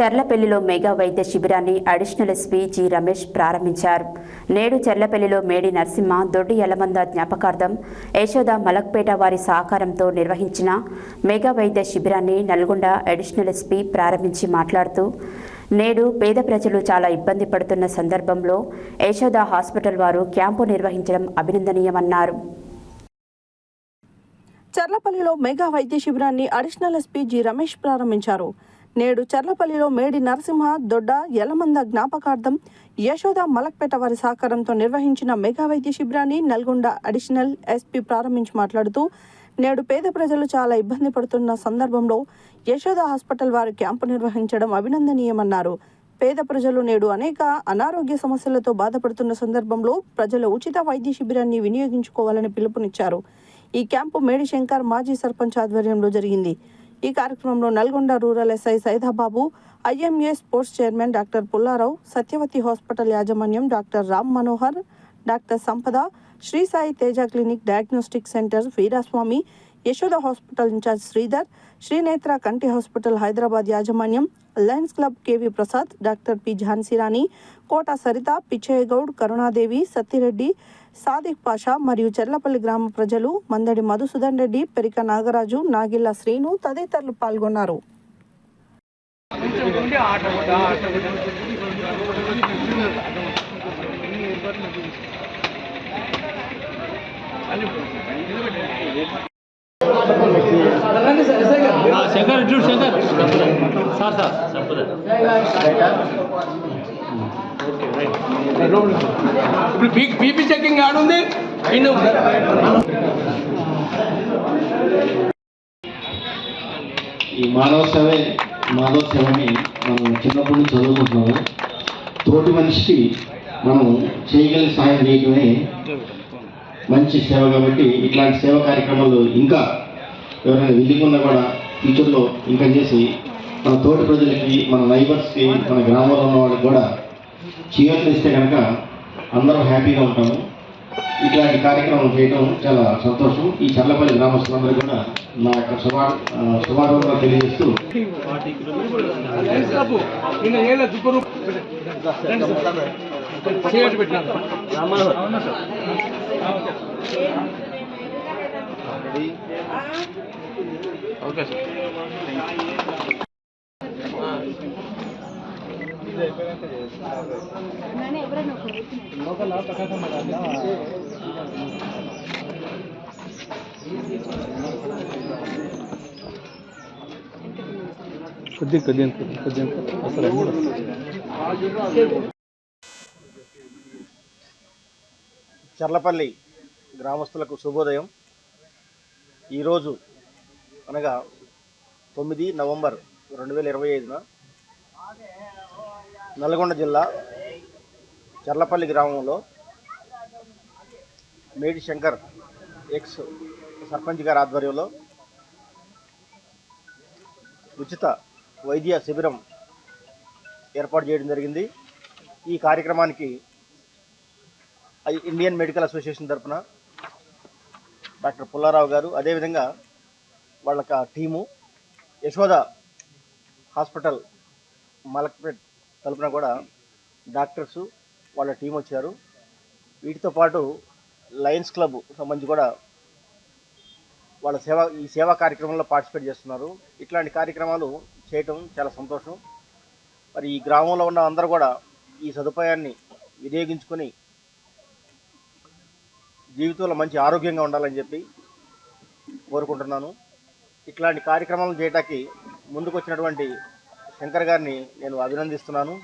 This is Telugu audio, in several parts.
చర్లపల్లిలో మెగా వైద్య శిబిరాన్ని అడిషనల్ ఎస్పీ జి రమేష్ ప్రారంభించారు. నేడు చర్లపల్లిలో మేడి నరసింహ దొడ్డి యలమంద జ్ఞాపకార్థం యశోద మలక్పేట వారి సహకారంతో నిర్వహించిన మెగా వైద్య శిబిరాన్ని నల్గొండ అడిషనల్ ఎస్పీ ప్రారంభించి మాట్లాడుతూ నేడు పేద ప్రజలు చాలా ఇబ్బంది పడుతున్న సందర్భంలో యశోద హాస్పిటల్ వారు క్యాంపు నిర్వహించడం అభినందనీయమన్నారు. చర్లపల్లిలో మెగా వైద్య శిబిరాన్ని అడిషనల్ ఎస్పీ జి రమేష్ ప్రారంభించారు. నేడు చర్లపల్లిలో మేడి నరసింహ దొడ్డ యలమంద జ్ఞాపకార్థం యశోద మలక్పేట వారి సహకారంతో నిర్వహించిన మెగా వైద్య శిబిరాన్ని నల్గొండ అడిషనల్ ఎస్పీ ప్రారంభించి మాట్లాడుతూ నేడు పేద ప్రజలు చాలా ఇబ్బంది పడుతున్న సందర్భంలో యశోద హాస్పిటల్ వారు క్యాంపు నిర్వహించడం అభినందనీయమన్నారు. పేద ప్రజలు నేడు అనేక అనారోగ్య సమస్యలతో బాధపడుతున్న సందర్భంలో ప్రజలు ఉచిత వైద్య శిబిరాన్ని వినియోగించుకోవాలని పిలుపునిచ్చారు. ఈ క్యాంపు మేడిశంకర్ మాజీ సర్పంచ్ ఆధ్వర్యంలో జరిగింది. ఈ కార్యక్రమంలో Nalgonda rural SI Saidababu IMA sports chairman doctor Pullarao Satyavati hospital యాజమాన్యం doctor Ram Manohar doctor Sampada Shri Sai Teja clinic diagnostic centre Veeraswamy Yashoda hospital incharge Sridhar Srinetra కంటి హాస్పిటల్ హైదరాబాద్ యాజమాన్యం Lions Club K V Prasad doctor P Jhansi రాణి కోట సరిత పిచ్చయ్యగౌడ్ కరుణాదేవి సత్తిరెడ్డి సాదిక్ పాషా మరియు చెర్లపల్లి గ్రామ ప్రజలు మందడి మధుసూదన్ రెడ్డి పెరిక నాగరాజు నాగిల్ల శ్రీను తదితరులు పాల్గొన్నారు. శంకర్ చూడు శంకర్. సార్ సార్ సంపద ఇప్పుడు బీ బీపీ చెకింగ్ ఆడుంది ఈ మానవ సేవే మానవ సేవని మనం చిన్నప్పటి నుంచి చదువుకుంటున్నాము. తోటి మనిషికి మనం చేయగలిగిన సహాయం చేయటమే మంచి సేవ కాబట్టి ఇట్లాంటి సేవ కార్యక్రమాలు ఇంకా ఎవరైనా విధికున్నా కూడా ఫ్యూచర్లో ఇంకా చేసి మన తోటి ప్రజలకి మన నైబర్స్కి మన గ్రామంలో ఉన్న వాళ్ళకి కూడా చేయూతలు ఇస్తే కనుక అందరం హ్యాపీగా ఉంటాము. ఇట్లాంటి కార్యక్రమం చేయడం చాలా సంతోషం. ఈ చర్లపల్లి గ్రామస్తులందరూ కూడా నా యొక్క శుభా ఆ, తెలియజేస్తూ ఓకే సార్ కొద్దిగా కొద్దిగా కొద్దిగా అసలు చర్లపల్లి గ్రామస్తులకు శుభోదయం. ఈరోజు అనగా తొమ్మిది నవంబర్ రెండు వేల ఇరవై ఐదున నల్గొండ జిల్లా చర్లపల్లి గ్రామంలో మేడి శంకర్ ఎక్స్ సర్పంచ్ గారి ఆధ్వర్యంలో ఉచిత వైద్య శిబిరం ఏర్పాటు చేయడం జరిగింది. ఈ కార్యక్రమానికి ఇండియన్ మెడికల్ అసోసియేషన్ తరపున డాక్టర్ పుల్లారావు గారు అదేవిధంగా వాళ్ళ టీము యశోద హాస్పిటల్ మలక్పేట్ తరపున కూడా డాక్టర్స్ వాళ్ళ టీం వచ్చారు. వీటితో పాటు లయన్స్ క్లబ్ సంబంధించి కూడా వాళ్ళ సేవా ఈ సేవా కార్యక్రమంలో పార్టిసిపేట్ చేస్తున్నారు. ఇట్లాంటి కార్యక్రమాలు చేయటం చాలా సంతోషం. మరి ఈ గ్రామంలో ఉన్న అందరూ కూడా ఈ సదుపాయాన్ని వినియోగించుకొని జీవితంలో మంచి ఆరోగ్యంగా ఉండాలని చెప్పి కోరుకుంటున్నాను. ఇట్లాంటి కార్యక్రమాలు చేయటానికి ముందుకు వచ్చినటువంటి శంకర్ గారిని నేను అభినందిస్తున్నాను.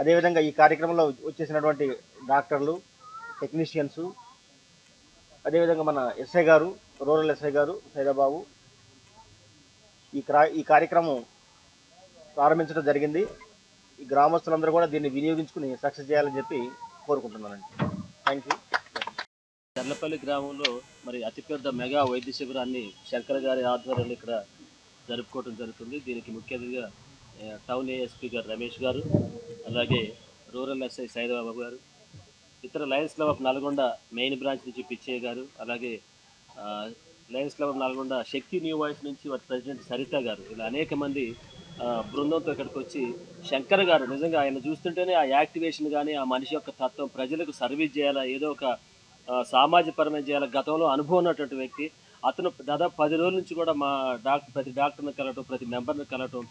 అదేవిధంగా ఈ కార్యక్రమంలో వచ్చేసినటువంటి డాక్టర్లు టెక్నీషియన్స్ అదేవిధంగా మన ఎస్ఐ గారు రూరల్ ఎస్ఐ గారు సైదాబాబు. ఈ క్రా ఈ కార్యక్రమం ప్రారంభించడం జరిగింది. ఈ గ్రామస్తులందరూ కూడా దీన్ని వినియోగించుకుని సక్సెస్ చేయాలని చెప్పి కోరుకుంటున్నానండి. Thank you. చర్లపల్లి గ్రామంలో మరి అతిపెద్ద మెగా వైద్య శిబిరాన్ని శంకర్ గారి ఆధ్వర్యంలో ఇక్కడ జరుపుకోవడం జరుగుతుంది. దీనికి ముఖ్య అతిథిగా టౌన్ ఏఎస్పీ గారు రమేష్ గారు అలాగే రూరల్ ఎస్ఐ సైదబాబు గారు ఇతర Lions Club of Nalgonda main branch నుంచి పిచ్చయ్య గారు అలాగే Lions Club of Nalgonda Shakti New Voice నుంచి వారి ప్రెసిడెంట్ సరిత గారు ఇలా అనేక మంది బృందంతో ఇక్కడికి వచ్చి శంకర్ గారు నిజంగా ఆయన చూస్తుంటేనే ఆ యాక్టివేషన్ కానీ ఆ మనిషి యొక్క తత్వం ప్రజలకు సర్వీస్ చేయాలా ఏదో ఒక సామాజికపరమైన చేయాలి గతంలో అనుభవం ఉన్నటువంటి వ్యక్తి అతను దాదాపు పది రోజుల నుంచి కూడా మా డాక్టర్ ప్రతి డాక్టర్ని కలవటం ప్రతి మెంబర్ని కలవటం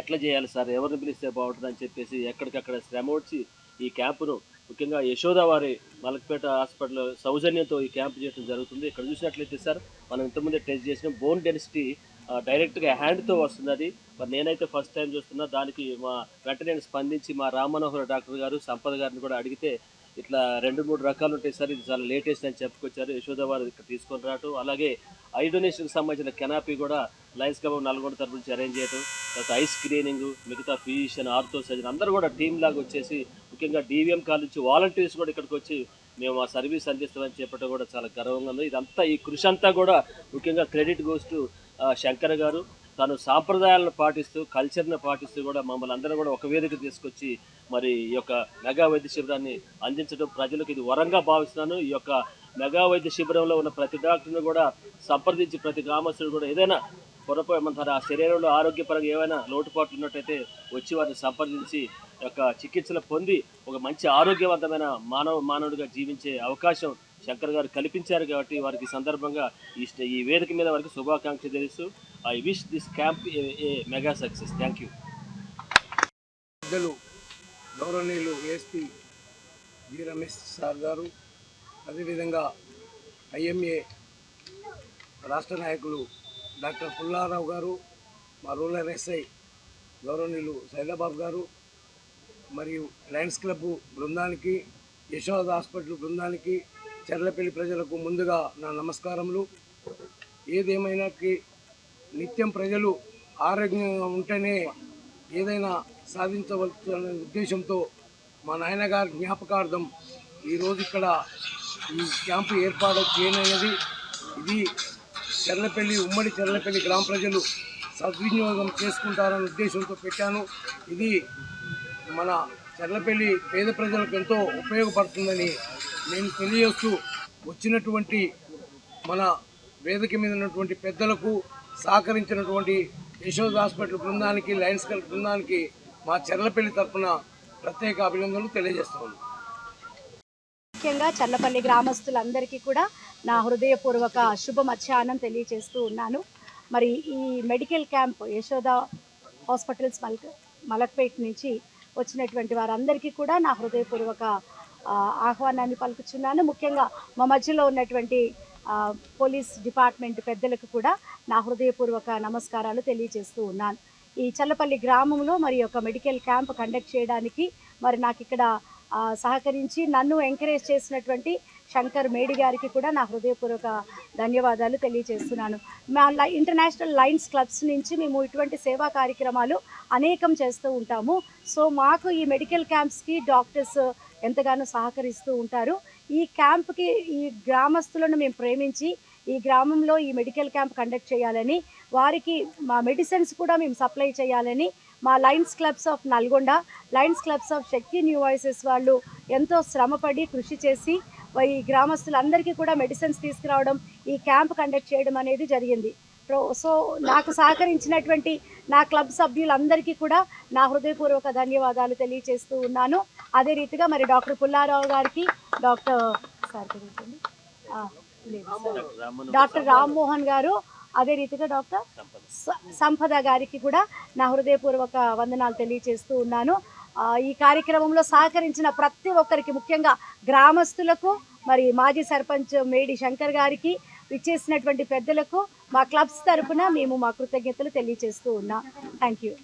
ఎట్లా చేయాలి సార్? ఎవరిని పిలిస్తే బాగుంటుంది అని చెప్పేసి ఎక్కడికక్కడ శ్రమ వచ్చి ఈ క్యాంపును ముఖ్యంగా యశోద వారి మలక్పేట హాస్పిటల్ సౌజన్యంతో ఈ క్యాంప్ చేయడం జరుగుతుంది. ఇక్కడ చూసినట్లయితే సార్ మనం ఇంతకుముందే టెస్ట్ చేసిన. బోన్ డెన్సిటీ డైరెక్ట్గా హ్యాండ్తో వస్తుంది అది మరి నేనైతే ఫస్ట్ టైం చూస్తున్నా. దానికి మా వెంటనే స్పందించి మా రామ్ మనోహర్ డాక్టర్ గారు సంపద గారిని కూడా అడిగితే ఇట్లా రెండు మూడు రకాలు ఉంటాయి సార్. ఇది చాలా లేటెస్ట్ అని చెప్పుకొచ్చారు. యశోద వారు ఇక్కడ తీసుకొని రావటం. అలాగే ఐ డొనేషన్కి సంబంధించిన కెనాపీ కూడా లయన్స్ క్లబ్ నల్గొండ తరపు నుంచి అరేంజ్ చేయడం తర్వాత ఐ స్క్రీనింగ్ మిగతా ఫిజిషియన్ ఆర్థో సర్జన్ అందరూ కూడా టీమ్ లాగా వచ్చేసి ముఖ్యంగా డివిఎం కాల్ నుంచి వాలంటీర్స్ కూడా ఇక్కడికి వచ్చి మేము ఆ సర్వీస్ అందిస్తామని చెప్పడం కూడా చాలా గర్వంగా ఉంది. ఇదంతా ఈ కృషి అంతా కూడా ముఖ్యంగా క్రెడిట్ గోస్ టు శంకర్ గారు. తను సాంప్రదాయాలను పాటిస్తూ కల్చర్ని పాటిస్తూ కూడా మమ్మల్ని అందరూ కూడా ఒక వేదిక తీసుకొచ్చి మరి ఈ యొక్క మెగా వైద్య శిబిరాన్ని అందించడం ప్రజలకు ఇది వరంగా భావిస్తున్నాను. ఈ యొక్క మెగా వైద్య శిబిరంలో ఉన్న ప్రతి డాక్టర్ని కూడా సంప్రదించి ప్రతి గ్రామస్తుడు కూడా ఏదైనా పొరపాటు ఆ శరీరంలో ఆరోగ్యపరంగా ఏమైనా లోటుపాట్లు ఉన్నట్టయితే వచ్చి వారిని సంప్రదించి యొక్క చికిత్సలు పొంది ఒక మంచి ఆరోగ్యవంతమైన మానవ మానవుడిగా జీవించే అవకాశం శంకర్ గారు కల్పించారు కాబట్టి వారికి సందర్భంగా ఈ ఈ వేదిక మీద వారికి శుభాకాంక్షలు తెలుసు I wish this camp a mega success. Thank you. పెద్దలు గౌరవనీయులు ఏఎస్పీ జి రమేష్ సార్ గారు అదేవిధంగా ఐఎంఏ రాష్ట్ర నాయకులు డాక్టర్ పుల్లారావు గారు మా రూరల్ ఎస్ఐ గౌరవనీయులు సైదాబాబు గారు మరియు లయన్స్ క్లబ్ బృందానికి యశోద హాస్పిటల్ బృందానికి చెర్లపల్లి ప్రజలకు ముందుగా నా నమస్కారములు. ఏదేమైనాకి నిత్యం ప్రజలు ఆరోగ్యంగా ఉంటేనే ఏదైనా సాధించవచ్చు అనే ఉద్దేశంతో మా నాయనగారి జ్ఞాపకార్థం ఈరోజు ఇక్కడ ఈ క్యాంపు ఏర్పాటు చేయనైనది. ఇది చెర్లపల్లి ఉమ్మడి చెర్లపల్లి గ్రామ ప్రజలు సద్వినియోగం చేసుకుంటారనే ఉద్దేశంతో పెట్టాను. ఇది మన చెర్లపల్లి పేద ప్రజలకు ఎంతో ఉపయోగపడుతుందని నేను తెలియజేస్తూ వచ్చినటువంటి మన వేదిక మీద ఉన్నటువంటి పెద్దలకు సహకరించినటువంటి యశోద్ హాస్పిటల్ బృందానికి లయన్స్ క్లబ్ బృందానికి మా చెర్లపల్లి తరఫున ప్రత్యేక అభినందనలు తెలియజేస్తున్నాను. ముఖ్యంగా చల్లపల్లి గ్రామస్తులందరికీ కూడా నా హృదయపూర్వక శుభ మధ్యాహ్నం తెలియజేస్తూ ఉన్నాను. మరి ఈ మెడికల్ క్యాంప్ యశోద హాస్పిటల్స్ మల్ మలక్పేట్ నుంచి వచ్చినటువంటి వారందరికీ కూడా నా హృదయపూర్వక ఆహ్వానాన్ని పలుకుచున్నాను. ముఖ్యంగా మా మధ్యలో ఉన్నటువంటి పోలీస్ డిపార్ట్మెంట్ పెద్దలకు కూడా నా హృదయపూర్వక నమస్కారాలు తెలియజేస్తూ ఉన్నాను. ఈ చల్లపల్లి గ్రామంలో మరి ఒక మెడికల్ క్యాంప్ కండక్ట్ చేయడానికి మరి నాకు ఇక్కడ సహకరించి నన్ను ఎంకరేజ్ చేసినటువంటి శంకర్ మేడి గారికి కూడా నా హృదయపూర్వక ధన్యవాదాలు తెలియజేస్తున్నాను. మా ఇంటర్నేషనల్ లైన్స్ క్లబ్స్ నుంచి మేము ఇటువంటి సేవా కార్యక్రమాలు అనేకం చేస్తూ ఉంటాము. సో మాకు ఈ మెడికల్ క్యాంప్స్కి డాక్టర్స్ ఎంతగానో సహకరిస్తూ ఉంటారు. ఈ క్యాంప్కి ఈ గ్రామస్తులను మేము ప్రేమించి ఈ గ్రామంలో ఈ మెడికల్ క్యాంప్ కండక్ట్ చేయాలని వారికి మా మెడిసిన్స్ కూడా మేము సప్లై చేయాలని మా Lions Clubs of Nalgonda Lions Clubs of Shakti New Voices వాళ్ళు ఎంతో శ్రమపడి కృషి చేసి ఈ గ్రామస్తులందరికీ కూడా మెడిసిన్స్ తీసుకురావడం ఈ క్యాంప్ కండక్ట్ చేయడం అనేది జరిగింది. ప్రో- సో నాకు సహకరించినటువంటి నా క్లబ్ సభ్యులందరికీ కూడా నా హృదయపూర్వక ధన్యవాదాలు తెలియజేస్తూ ఉన్నాను. అదే రీతిగా మరి డాక్టర్ పుల్లారావు గారికి డాక్టర్ సార్ డాక్టర్ రామ్మోహన్ గారు అదే రీతిగా డాక్టర్ సంపద. గారికి కూడా నా హృదయపూర్వక వందనాలు తెలియజేస్తూ ఉన్నాను. ఈ కార్యక్రమంలో సహకరించిన ప్రతి ఒక్కరికి ముఖ్యంగా గ్రామస్తులకు మరి మాజీ సర్పంచ్ మేడి శంకర్ గారికి విచ్చేసినటువంటి పెద్దలకు మా క్లబ్స్ తరపున మేము మా కృతజ్ఞతలు తెలియజేస్తూ ఉన్నాం. Thank you.